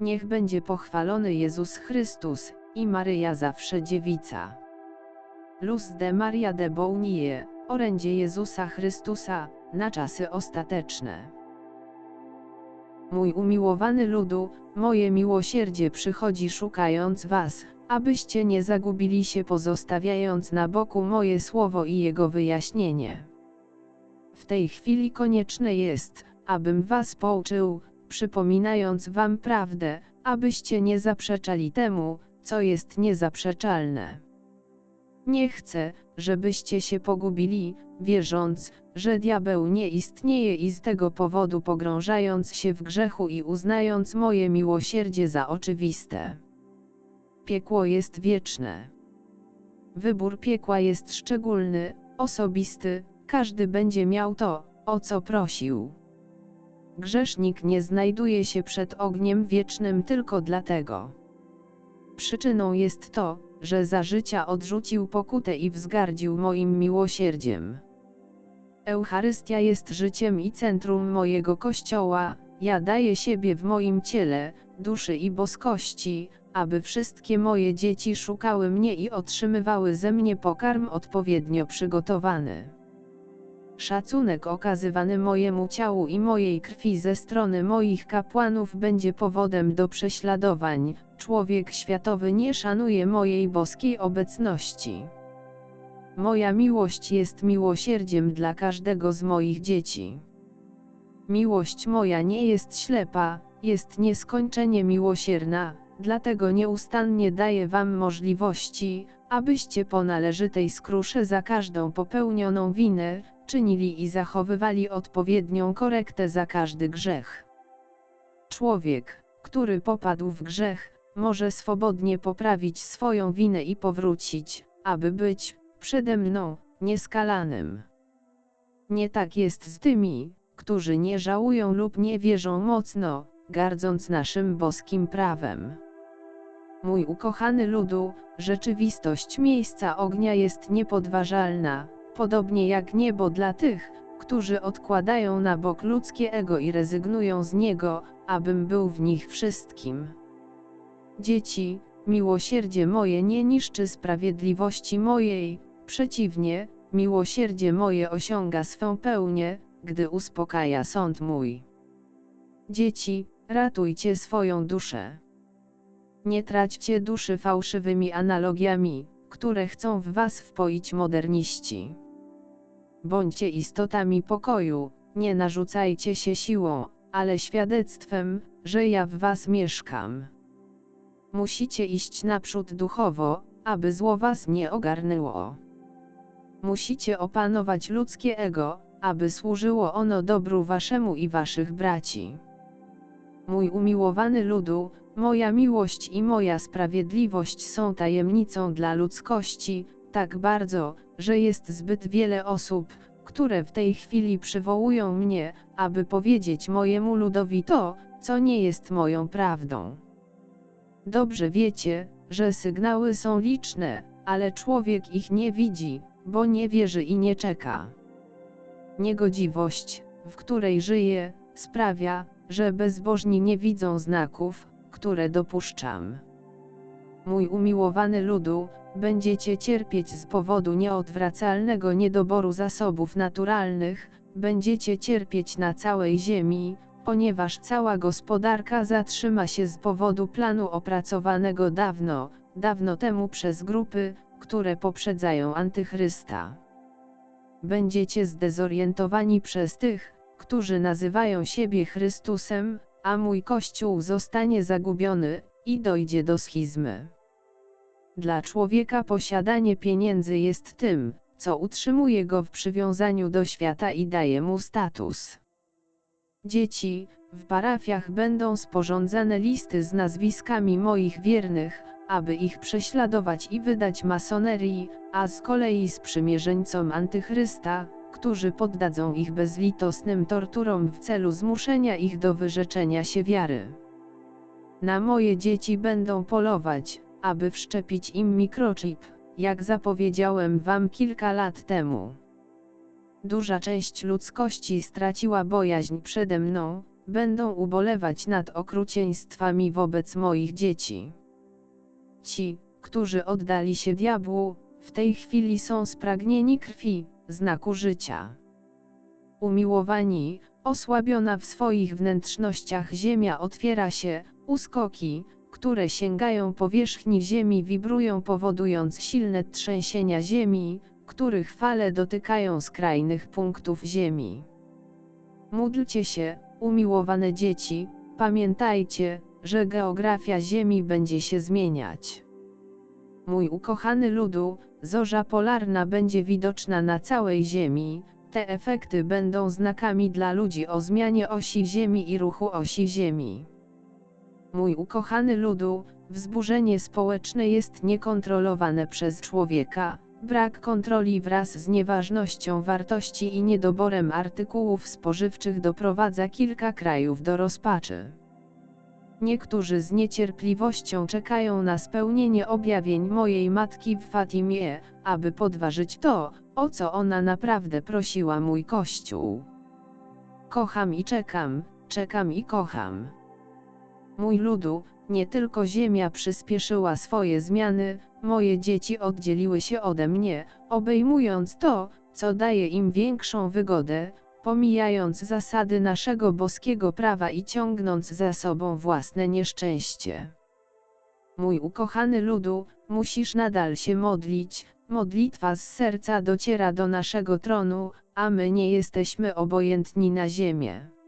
Niech będzie pochwalony Jezus Chrystus, i Maryja zawsze dziewica. Luz de Maria de Bounie, orędzie Jezusa Chrystusa, na czasy ostateczne. Mój umiłowany ludu, moje miłosierdzie przychodzi szukając was, abyście nie zagubili się pozostawiając na boku moje słowo i jego wyjaśnienie. W tej chwili konieczne jest, abym was pouczył, przypominając wam prawdę, abyście nie zaprzeczali temu, co jest niezaprzeczalne. Nie chcę, żebyście się pogubili, wierząc, że diabeł nie istnieje i z tego powodu pogrążając się w grzechu i uznając moje miłosierdzie za oczywiste. Piekło jest wieczne. Wybór piekła jest szczególny, osobisty, każdy będzie miał to, o co prosił. Grzesznik nie znajduje się przed ogniem wiecznym tylko dlatego. Przyczyną jest to, że za życia odrzucił pokutę i wzgardził moim miłosierdziem. Eucharystia jest życiem i centrum mojego Kościoła, ja daję siebie w moim ciele, duszy i boskości, aby wszystkie moje dzieci szukały mnie i otrzymywały ze mnie pokarm odpowiednio przygotowany. Szacunek okazywany mojemu ciału i mojej krwi ze strony moich kapłanów będzie powodem do prześladowań, człowiek światowy nie szanuje mojej boskiej obecności. Moja miłość jest miłosierdziem dla każdego z moich dzieci. Miłość moja nie jest ślepa, jest nieskończenie miłosierna, dlatego nieustannie daję wam możliwości, abyście po należytej skrusze za każdą popełnioną winę, czynili i zachowywali odpowiednią korektę za każdy grzech. Człowiek, który popadł w grzech, może swobodnie poprawić swoją winę i powrócić, aby być, przede mną, nieskalanym. Nie tak jest z tymi, którzy nie żałują lub nie wierzą mocno, gardząc naszym boskim prawem. Mój ukochany ludu, rzeczywistość miejsca ognia jest niepodważalna, podobnie jak niebo dla tych, którzy odkładają na bok ludzkie ego i rezygnują z niego, abym był w nich wszystkim. Dzieci, miłosierdzie moje nie niszczy sprawiedliwości mojej, przeciwnie, miłosierdzie moje osiąga swą pełnię, gdy uspokaja sąd mój. Dzieci, ratujcie swoją duszę. Nie traćcie duszy fałszywymi analogiami, które chcą w was wpoić moderniści. Bądźcie istotami pokoju, nie narzucajcie się siłą, ale świadectwem, że ja w was mieszkam. Musicie iść naprzód duchowo, aby zło was nie ogarnęło. Musicie opanować ludzkie ego, aby służyło ono dobru waszemu i waszych braci. Mój umiłowany ludu, moja miłość i moja sprawiedliwość są tajemnicą dla ludzkości, tak bardzo, że jest zbyt wiele osób, które w tej chwili przywołują mnie, aby powiedzieć mojemu ludowi to, co nie jest moją prawdą. Dobrze wiecie, że sygnały są liczne, ale człowiek ich nie widzi, bo nie wierzy i nie czeka. Niegodziwość, w której żyje, sprawia, że bezbożni nie widzą znaków, które dopuszczam. Mój umiłowany ludu, będziecie cierpieć z powodu nieodwracalnego niedoboru zasobów naturalnych, będziecie cierpieć na całej ziemi, ponieważ cała gospodarka zatrzyma się z powodu planu opracowanego dawno, dawno temu przez grupy, które poprzedzają antychrysta. Będziecie zdezorientowani przez tych, którzy nazywają siebie Chrystusem, a mój Kościół zostanie zagubiony, i dojdzie do schizmy. Dla człowieka posiadanie pieniędzy jest tym, co utrzymuje go w przywiązaniu do świata i daje mu status. Dzieci, w parafiach będą sporządzane listy z nazwiskami moich wiernych, aby ich prześladować i wydać masonerii, a z kolei sprzymierzeńcom antychrysta, którzy poddadzą ich bezlitosnym torturom w celu zmuszenia ich do wyrzeczenia się wiary. Na moje dzieci będą polować, aby wszczepić im mikrochip, jak zapowiedziałem wam kilka lat temu. Duża część ludzkości straciła bojaźń przede mną, będą ubolewać nad okrucieństwami wobec moich dzieci. Ci, którzy oddali się diabłu, w tej chwili są spragnieni krwi, znaku życia. Umiłowani, osłabiona w swoich wnętrznościach ziemia otwiera się, uskoki, które sięgają powierzchni ziemi wibrują powodując silne trzęsienia ziemi, których fale dotykają skrajnych punktów ziemi. Módlcie się, umiłowane dzieci, pamiętajcie, że geografia Ziemi będzie się zmieniać. Mój ukochany ludu, zorza polarna będzie widoczna na całej Ziemi, te efekty będą znakami dla ludzi o zmianie osi Ziemi i ruchu osi Ziemi. Mój ukochany ludu, wzburzenie społeczne jest niekontrolowane przez człowieka, brak kontroli wraz z nieważnością wartości i niedoborem artykułów spożywczych doprowadza kilka krajów do rozpaczy. Niektórzy z niecierpliwością czekają na spełnienie objawień mojej matki w Fatimie, aby podważyć to, o co ona naprawdę prosiła mój Kościół. Kocham i czekam, czekam i kocham. Mój ludu, nie tylko ziemia przyspieszyła swoje zmiany, moje dzieci oddzieliły się ode mnie, obejmując to, co daje im większą wygodę, pomijając zasady naszego boskiego prawa i ciągnąc za sobą własne nieszczęście. Mój ukochany ludu, musisz nadal się modlić, modlitwa z serca dociera do naszego tronu, a my nie jesteśmy obojętni na ziemię.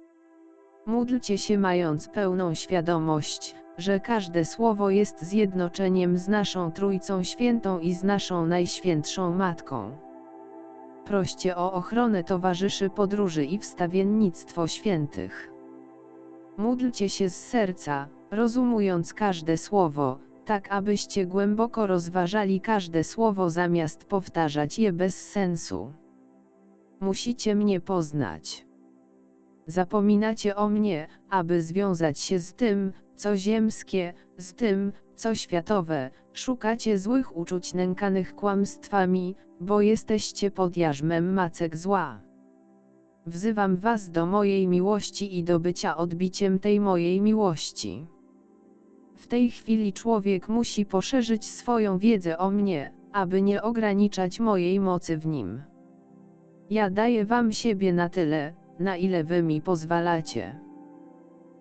Módlcie się mając pełną świadomość, że każde słowo jest zjednoczeniem z naszą Trójcą Świętą i z naszą Najświętszą Matką. Proście o ochronę towarzyszy podróży i wstawiennictwo świętych. Módlcie się z serca, rozumując każde słowo, tak abyście głęboko rozważali każde słowo zamiast powtarzać je bez sensu. Musicie mnie poznać. Zapominacie o mnie, aby związać się z tym, co ziemskie, z tym, co światowe, szukacie złych uczuć nękanych kłamstwami, bo jesteście pod jarzmem macek zła. Wzywam was do mojej miłości i do bycia odbiciem tej mojej miłości. W tej chwili człowiek musi poszerzyć swoją wiedzę o mnie, aby nie ograniczać mojej mocy w nim. Ja daję wam siebie na tyle, na ile wy mi pozwalacie.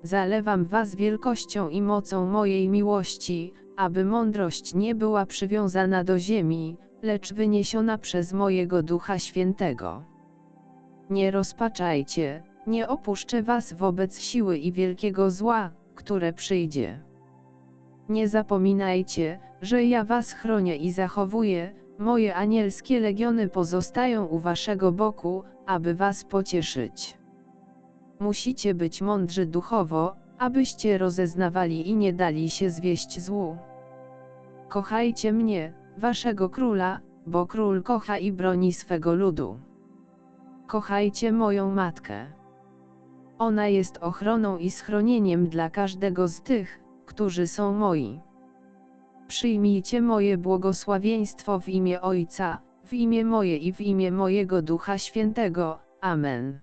Zalewam was wielkością i mocą mojej miłości, aby mądrość nie była przywiązana do ziemi, lecz wyniesiona przez mojego Ducha Świętego. Nie rozpaczajcie, nie opuszczę was wobec siły i wielkiego zła, które przyjdzie. Nie zapominajcie, że ja was chronię i zachowuję, moje anielskie legiony pozostają u waszego boku, aby was pocieszyć. Musicie być mądrzy duchowo, abyście rozeznawali i nie dali się zwieść złu. Kochajcie mnie, waszego króla, bo król kocha i broni swego ludu. Kochajcie moją matkę. Ona jest ochroną i schronieniem dla każdego z tych, którzy są moi. Przyjmijcie moje błogosławieństwo w imię Ojca, w imię moje i w imię mojego Ducha Świętego. Amen.